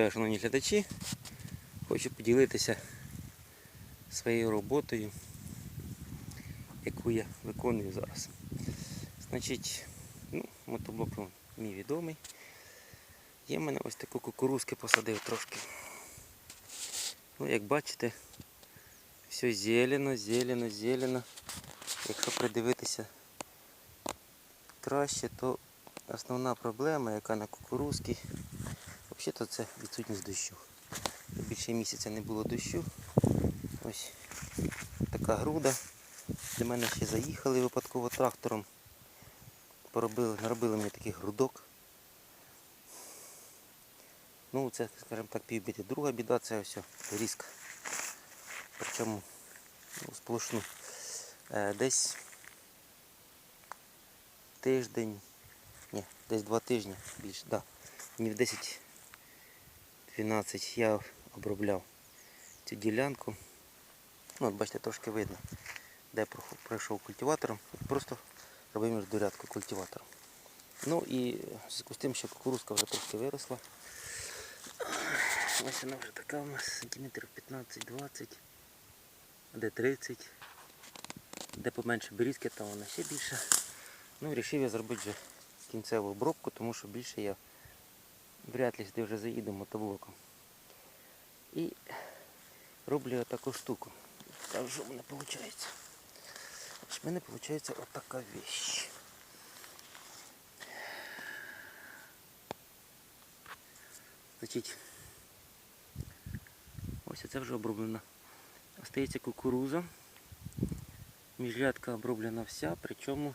Вітаю, шановні глядачі. Хочу поділитися своєю роботою, яку я виконую зараз. Значить, ну, мотоблок мій відомий. Є в мене ось таку кукурузки посадив трошки. Ну, як бачите, все зелено, зелено, зелено. Якщо придивитися краще, то основна проблема, яка на кукурузці, взагалі це відсутність дощу. Більше місяця не було дощу. Ось така груда. До мене ще заїхали випадково трактором. Поробили, наробили мені таких грудок. Ну, це, скажімо так, півбіди. Друга біда це ось різка. Причому ну, сплошну. Е, десь тиждень, ні, десь два тижні більше, да. Днів 10-12 я обробляв цю ділянку. Ну, от бачите, трошки видно, де пройшов культиватором. Просто робив міждурядку культиватором. Ну і зв'язку з тим, що кукурузка вже трошки виросла. Ось вона вже така у нас сантиметрів 15-20, де 30, де поменше берізки, там вона ще більше. Ну, вирішив я зробити вже кінцеву обробку, тому що більше я вряд ли сюди вже заїду мотоблоком. І роблю таку штуку. Скажу, що в мене виходить. В мене виходить отака вещь. Значить, ось це вже оброблено. Остається кукуруза. Міжрядка оброблена вся, причому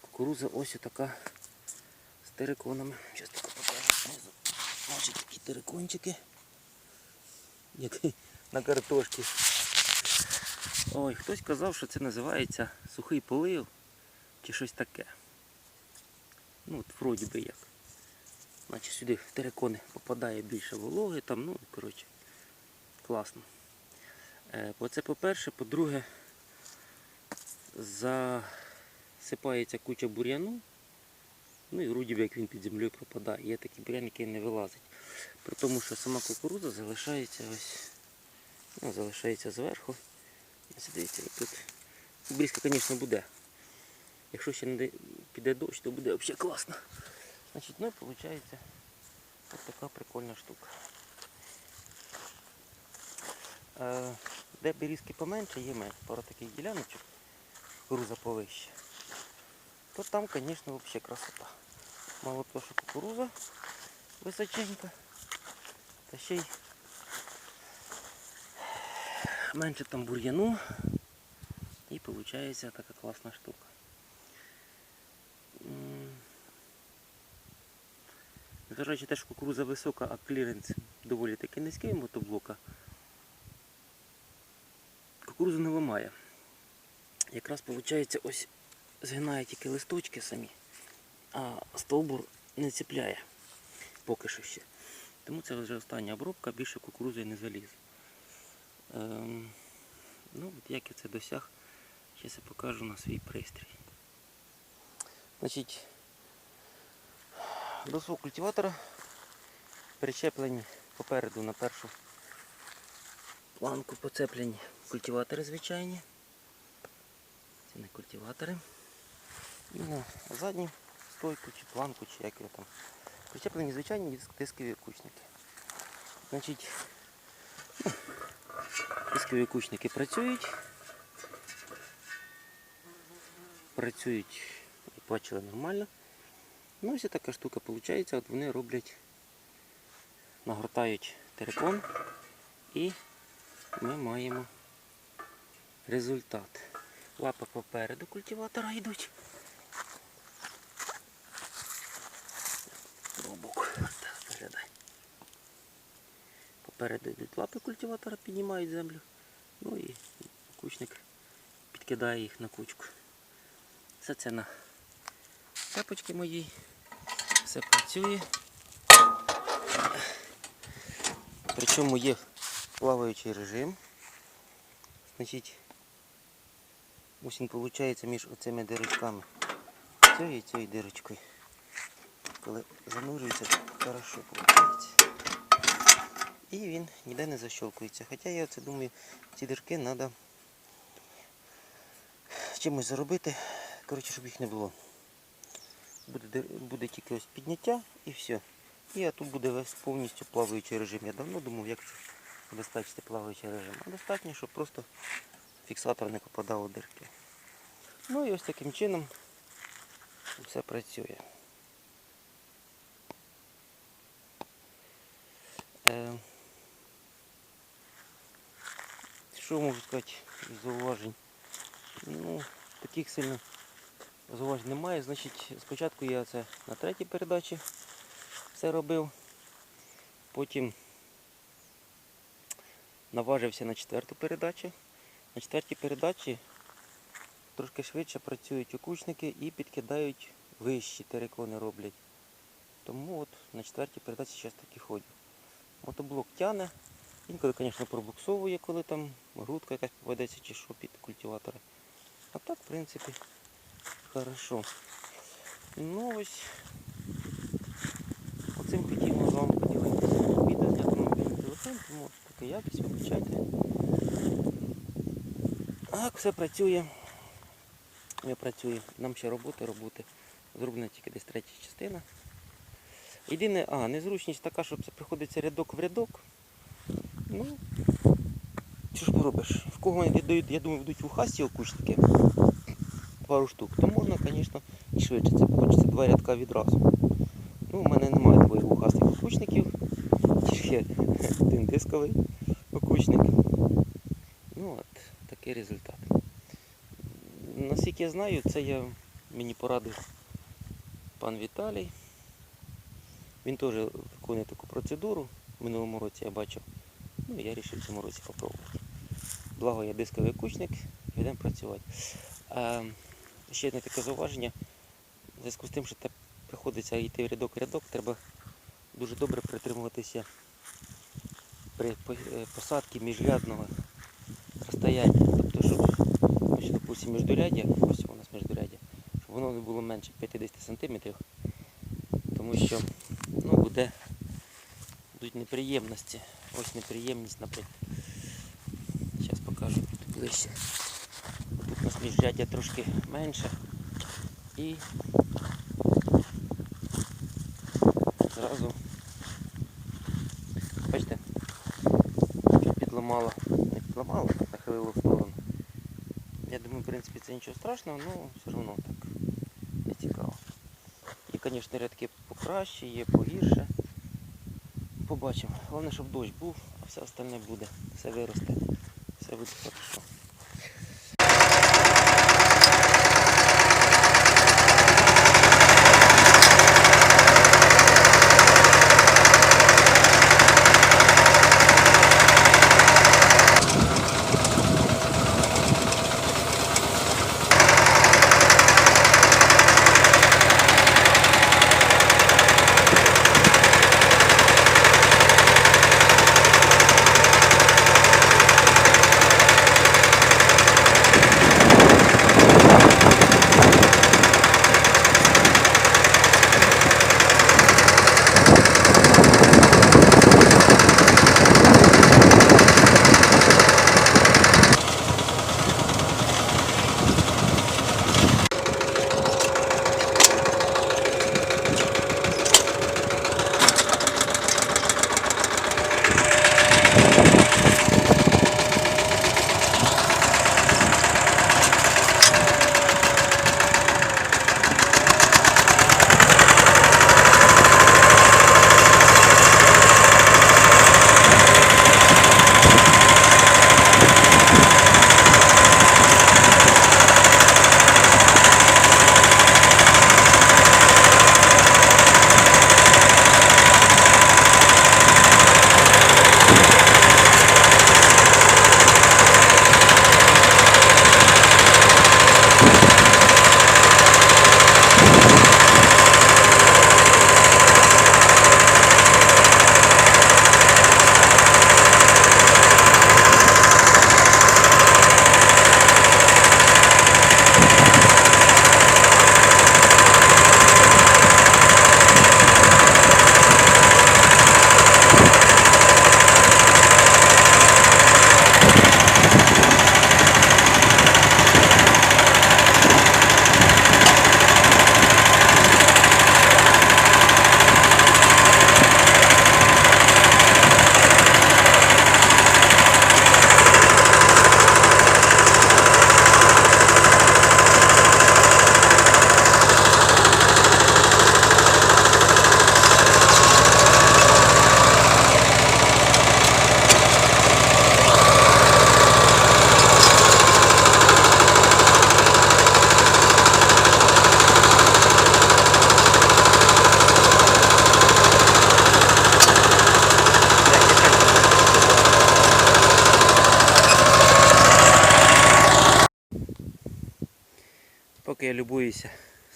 кукуруза ось така з териконами. Зараз. Бачите, такі терикончики. Як на картошці. Ой, хтось казав, що це називається сухий полив чи щось таке. Ну от вроді би як. Значить сюди в терикони попадає більше вологи, там, ну, коротше, класно. Е, бо це по-перше, по-друге, засипається куча бур'яну, ну і вроді як він під землею пропадає. Є такий бур'ян, який не вилазить. При тому, що сама кукурудза залишається ось, ну, залишається зверху. Ось дивіться, тут близько, звісно, буде. Якщо ще не піде дощ, то буде взагалі класно. Значить, ну і виходить ось така прикольна штука. Е, Де берізки поменше, є менше, пару таких діляночок, кукуруза повище. То там, звісно, взагалі красота. Мало того, що кукуруза височенька, та ще й менше там бур'яну і виходить така класна штука. Незважаючи те, що кукуруза висока, а кліренс доволі таки низький мотоблока, кукурузу не ламає. Якраз виходить, ось згинає тільки листочки самі, а стовбур не цепляє поки що ще. Тому це вже остання обробка, більше кукурузи не заліз. Ем, ну, от як я це досяг, зараз я покажу на свій пристрій. Значить, до свого культиватора причеплені попереду на першу планку поцеплені культиватори звичайні. Це не культиватори. І на задню стойку чи планку, чи як його там. Причеплені звичайні дискові кучники. Значить, ну, дискові кучники працюють. Працюють, як бачили, нормально. Ну, ось така штука виходить, от вони роблять, нагортають терикон і ми маємо результат. Лапи попереду культиватора йдуть. Попереду йдуть лапи культиватора, піднімають землю. Ну і кучник підкидає їх на кучку. Все це на тапочки мої. Все працює. Причому є плаваючий режим. Значить, ось він виходить між оцими дирочками. Цією і цією дирочкою. Коли занурюється, хорошо виходить. І він ніде не защолкується. Хоча я це думаю, ці дірки треба чимось заробити, коротше, щоб їх не було. Буде, буде тільки ось підняття і все. І тут буде весь повністю плаваючий режим. Я давно думав, як це забезпечити плаваючий режим. А достатньо, щоб просто фіксатор не попадав у дирки. Ну і ось таким чином все працює. Що можу сказати зауважень? Ну, таких сильно зауважень немає. Значить, спочатку я це на третій передачі все робив. Потім наважився на четверту передачу. На четвертій передачі трошки швидше працюють окучники і підкидають вищі терикони роблять. Тому от на четвертій передачі зараз так і ходю. Мотоблок тяне. Інколи, звісно, пробуксовує, коли там грудка якась попадеться чи що під культиватори. А так, в принципі, хорошо. Ну ось. Оцим хотів з вами поділитися. Відео знято на мобільний телефон, тому така якість, вибачайте. Так, все працює. Не працює. Нам ще роботи, роботи. Зроблена тільки десь третя частина. Єдине, а, незручність така, що це приходиться рядок в рядок. Ну, що ж поробиш? В кого вони дають, я думаю, ведуть вухасті окучники, пару штук, то можна, звісно, і швидше. Це хочеться два рядка відразу. Ну, у мене немає двоє вухастих окучників, тільки один дисковий окучник. Ну от, такий результат. Наскільки я знаю, це я, мені порадив пан Віталій. Він теж виконує таку процедуру. В минулому році я бачив. Ну, я вирішив цьому році спробувати. Благо я дисковий кучник, йдемо працювати. А, ще одне таке зауваження. В зв'язку з тим, що приходиться йти в рядок-рядок, треба дуже добре притримуватися при е, посадці міжрядного розстояння. Тобто, щоб, ось, допустим, міждуряддя, ось у нас міждуряддя, щоб воно не було менше 50 см, тому що ну, буде, будуть неприємності. Ось неприємність, наприклад. Зараз покажу тут ближче. Тут у нас трошки менше. І зразу, бачите, підламало, не підламало, нахилило в сторону. Я думаю, в принципі, це нічого страшного, але все одно так не цікаво. І, звісно, рядки покраще, є погірше. Побачимо. Головне, щоб дощ був, а все остальне буде. Все виросте. Все буде хорошо.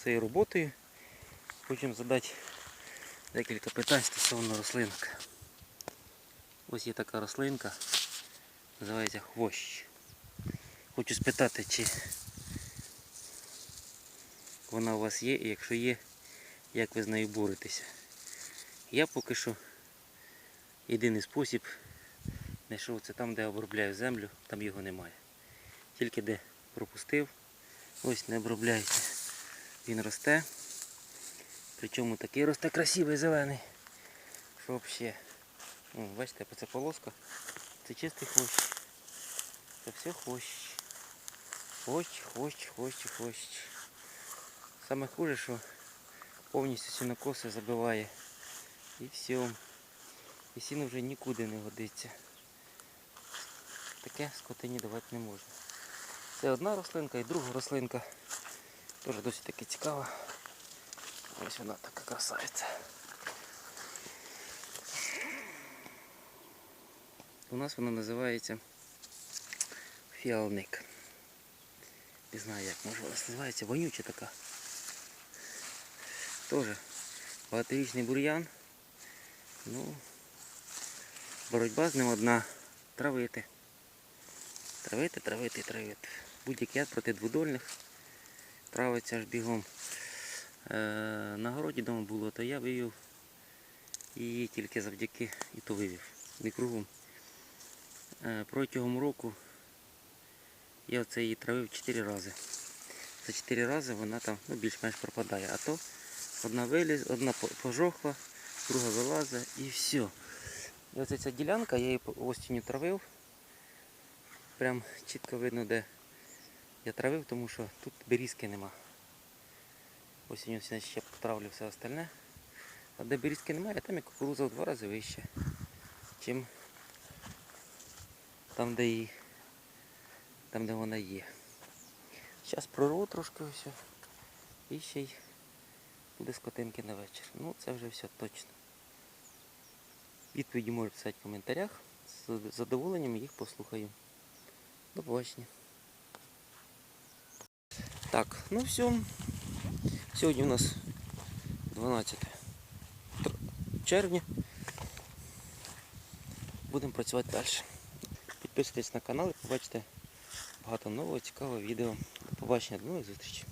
Своєю роботою, хочу задати декілька питань стосовно рослинок. Ось є така рослинка, називається хвощ. Хочу спитати, чи вона у вас є, і якщо є, як ви з нею боретеся. Я поки що єдиний спосіб знайшов це там, де обробляю землю, там його немає. Тільки де пропустив, ось не обробляється. Він росте. Причому такий росте красивий зелений. Що взагалі. О, бачите, це полоска. Це чистий хвощ. Це все хвощ. Хвощ, хвощ, хвощ, хвощ. Саме хуже, що повністю сінокоси забиває. І все. І сіно вже нікуди не годиться. Таке скотині давати не можна. Це одна рослинка і друга рослинка. Теж досить таки цікава. Ось вона така красавиця. У нас вона називається фіалник. Не знаю як може вона називається, вонюча така. Тоже багаторічний бур'ян. Ну, боротьба з ним одна. Травити. Травити, травити, травити. Будь-який яд проти двудольних травиться аж бігом. Е, на городі вдома було, то я вивів її тільки завдяки і то вивів. Не кругом. Е, протягом року я оце її травив 4 рази. За 4 рази вона там ну, більш-менш пропадає. А то одна виліз, одна пожохла, друга вилазить і все. І оце ця ділянка, я її осінню травив. Прям чітко видно, де я травив, тому що тут берізки нема. Осінню ще потравлю все остальне. А де берізки немає, там і кукуруза в два рази вище, чим там, де її, там, де вона є. Зараз прорву трошки ось. І ще й буде скотинки на вечір. Ну це вже все точно. Відповіді можете писати в коментарях. З задоволенням їх послухаю. До побачення. Так, ну все. Сьогодні у нас 12 червня. Будемо працювати далі. Підписуйтесь на канал і побачите багато нового цікавого відео. До побачення, до нових зустрічей.